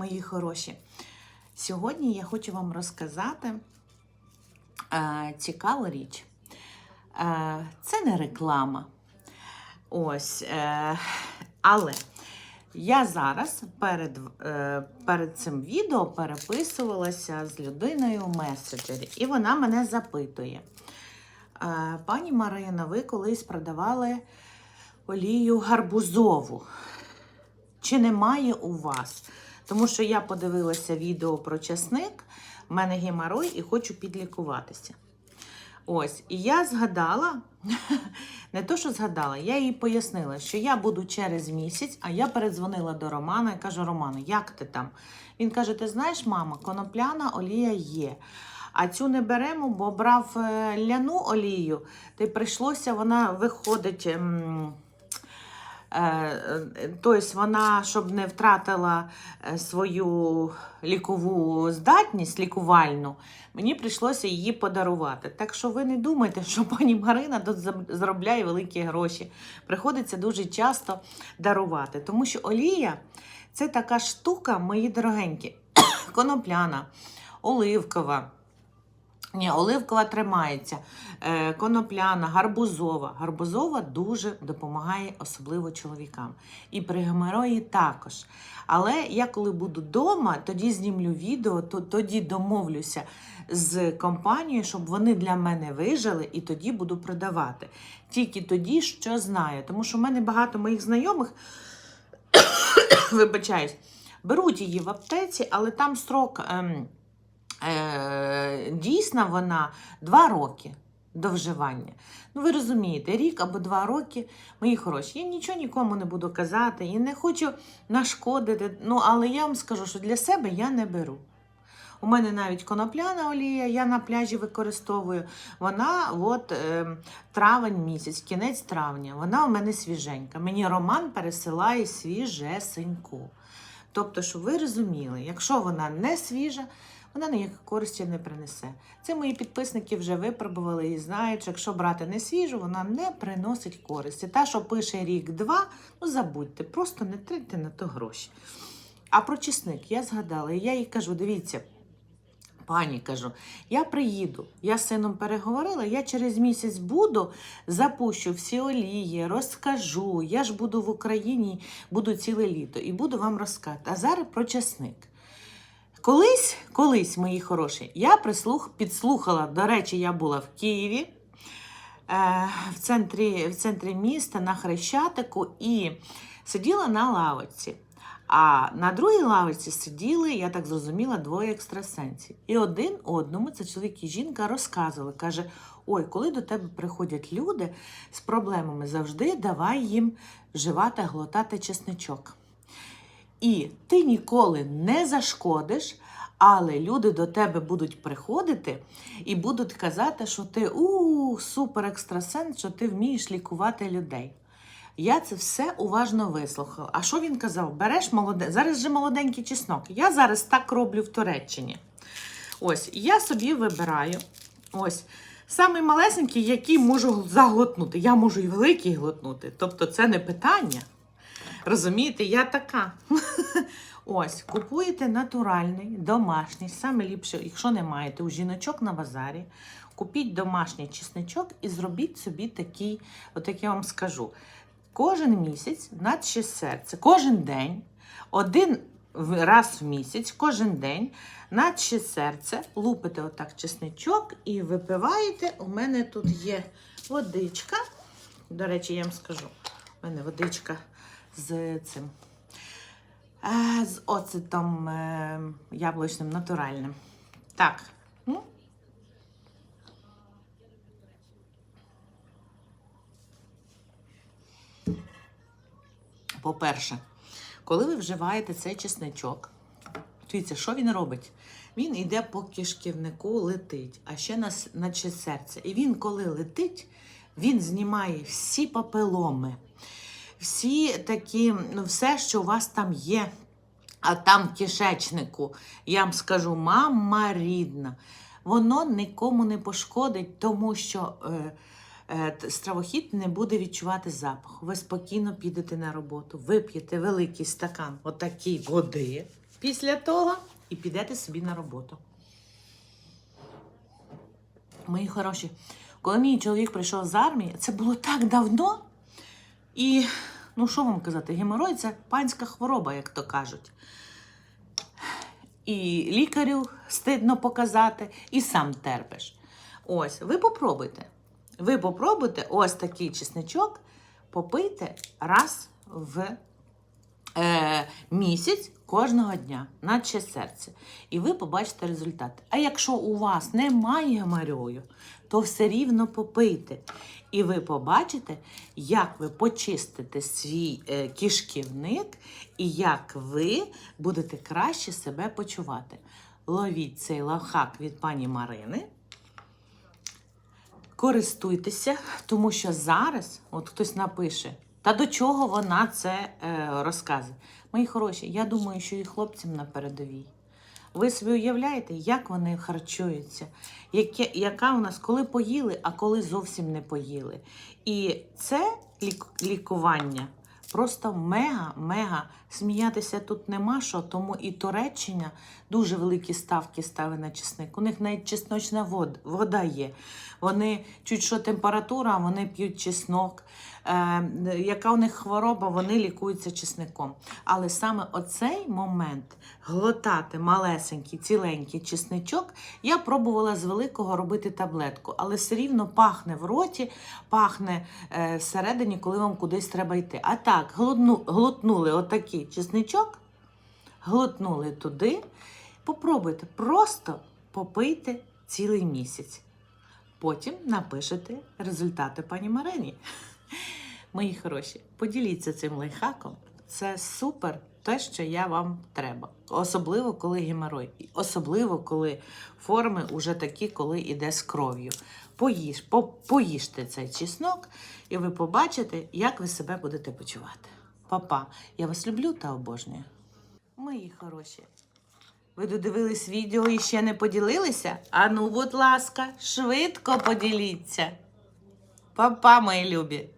мої хороші. Сьогодні я хочу вам розказати е, цікаву річ. Е, це не реклама. Ось. Е, але я зараз перед, е, перед цим відео переписувалася з людиною в меседжері, і вона мене запитує. Е, Пані Марина, ви колись продавали олію гарбузову. Чи немає у вас? Тому що я подивилася відео про часник, в мене геморой і хочу підлікуватися. Ось, і я згадала, не то, що згадала, я їй пояснила, що я буду через місяць, а я передзвонила до Романа і кажу: Роману, як ти там? Він каже: Ти знаєш, мама, конопляна олія є. А цю не беремо, бо брав е, ляну олію, й прийшлося, вона виходить. Ем, Тобто вона, щоб не втратила е, свою лікову здатність, лікувальну, мені прийшлося її подарувати. Так що ви не думайте, що пані Марина тут заробляє великі гроші. Приходиться дуже часто дарувати, тому що олія це така штука, мої дорогенькі, конопляна, оливкова. Ні, оливкова тримається, е, конопляна, гарбузова. Гарбузова дуже допомагає, особливо чоловікам. І при геморої також. Але я коли буду вдома, тоді знімлю відео, то тоді домовлюся з компанією, щоб вони для мене вижили, і тоді буду продавати. Тільки тоді, що знаю. Тому що в мене багато моїх знайомих, вибачаюсь, беруть її в аптеці, але там строк. Ем, е, дійсна вона два роки до вживання. Ну, ви розумієте, рік або два роки, мої хороші. Я нічого нікому не буду казати і не хочу нашкодити. Ну, але я вам скажу, що для себе я не беру. У мене навіть конопляна олія, я на пляжі використовую. Вона от е, травень місяць, кінець травня. Вона у мене свіженька. Мені Роман пересилає свіжесеньку. Тобто, щоб ви розуміли, якщо вона не свіжа, вона ніякої користі не принесе. Це мої підписники вже випробували і знають, що якщо брати не свіжу, вона не приносить користі. Та, що пише рік-два, ну забудьте, просто не тратьте на то гроші. А про чесник я згадала, і я їй кажу: дивіться. Пані кажу, я приїду, я з сином переговорила, я через місяць буду, запущу всі олії, розкажу. Я ж буду в Україні, буду ціле літо і буду вам розказати. А зараз про часник. Колись, колись, мої хороші, я прислух, підслухала, до речі, я була в Києві, е, в, центрі, в центрі міста на Хрещатику і сиділа на лавочці. А на другій лавочці сиділи, я так зрозуміла, двоє екстрасенсів. І один одному, це чоловік і жінка, розказували. Каже: Ой, коли до тебе приходять люди з проблемами, завжди давай їм вживати, глотати чесничок. І ти ніколи не зашкодиш, але люди до тебе будуть приходити і будуть казати, що ти у супер екстрасенс, що ти вмієш лікувати людей. Я це все уважно вислухала. А що він казав? Береш молоде... зараз же молоденький чеснок. Я зараз так роблю в Туреччині. Ось, я собі вибираю ось самий малесенький, який можу заглотнути. Я можу і великий глотнути. Тобто це не питання. Розумієте, я така. Ось, купуєте натуральний, домашній, саме ліпше, якщо не маєте у жіночок на базарі, купіть домашній чесничок і зробіть собі такий, от як я вам скажу, кожен місяць, наче серце, кожен день, один раз в місяць, кожен день, наче серце, лупите отак чесничок і випиваєте. У мене тут є водичка. До речі, я вам скажу, у мене водичка з цим. е, З оцетом е, яблучним натуральним. Так. Ну. По-перше, коли ви вживаєте цей чесничок, дивіться, що він робить? Він йде по кишківнику, летить, а ще на, наче серце. І він, коли летить, він знімає всі папиломи, всі такі, ну, все, що у вас там є. А там в кишечнику, я вам скажу, мама рідна, воно нікому не пошкодить, тому що е, е, стравохід не буде відчувати запах. Ви спокійно підете на роботу, вип'єте великий стакан отакій води, Після того і підете собі на роботу. Мої хороші, коли мій чоловік прийшов з армії, це було так давно. І, ну що вам казати, геморой це панська хвороба, як то кажуть. І лікарю стидно показати, і сам терпиш. Ось, ви попробуйте. Ви попробуйте ось такий чесничок попийте раз в е, місяць кожного дня, наче серце. І ви побачите результати. А якщо у вас немає геморою, то все рівно попийте. І ви побачите, як ви почистите свій е, кишківник і як ви будете краще себе почувати. Ловіть цей лайфхак від пані Марини. Користуйтеся, тому що зараз, от хтось напише, та до чого вона це е, розказує. Мої хороші, я думаю, що і хлопцям на передовій. Ви собі уявляєте, як вони харчуються, яке, яка у нас, коли поїли, а коли зовсім не поїли. І це лік, лікування просто мега-мега. Сміятися тут нема що, тому і Туреччина дуже великі ставки ставить на чесник. У них навіть чесночна вод, вода є. Вони чуть що температура, вони п'ють чеснок. Е, яка у них хвороба, вони лікуються чесником. Але саме оцей момент глотати малесенький, ціленький чесничок, я пробувала з великого робити таблетку, але все рівно пахне в роті, пахне е, всередині, коли вам кудись треба йти. А так, глотну, глотнули отакий чесничок, глотнули туди. Попробуйте, просто попийте цілий місяць. Потім напишете результати пані Марині. Мої хороші, поділіться цим лайфхаком. Це супер те, що я вам треба. Особливо, коли геморой. Особливо, коли форми вже такі, коли йде з кров'ю. Поїж, по, поїжте цей чеснок, і ви побачите, як ви себе будете почувати. Папа, я вас люблю та обожнюю. Мої хороші. Ви додивились відео і ще не поділилися? А ну, будь ласка, швидко поділіться. Папа, мої любі.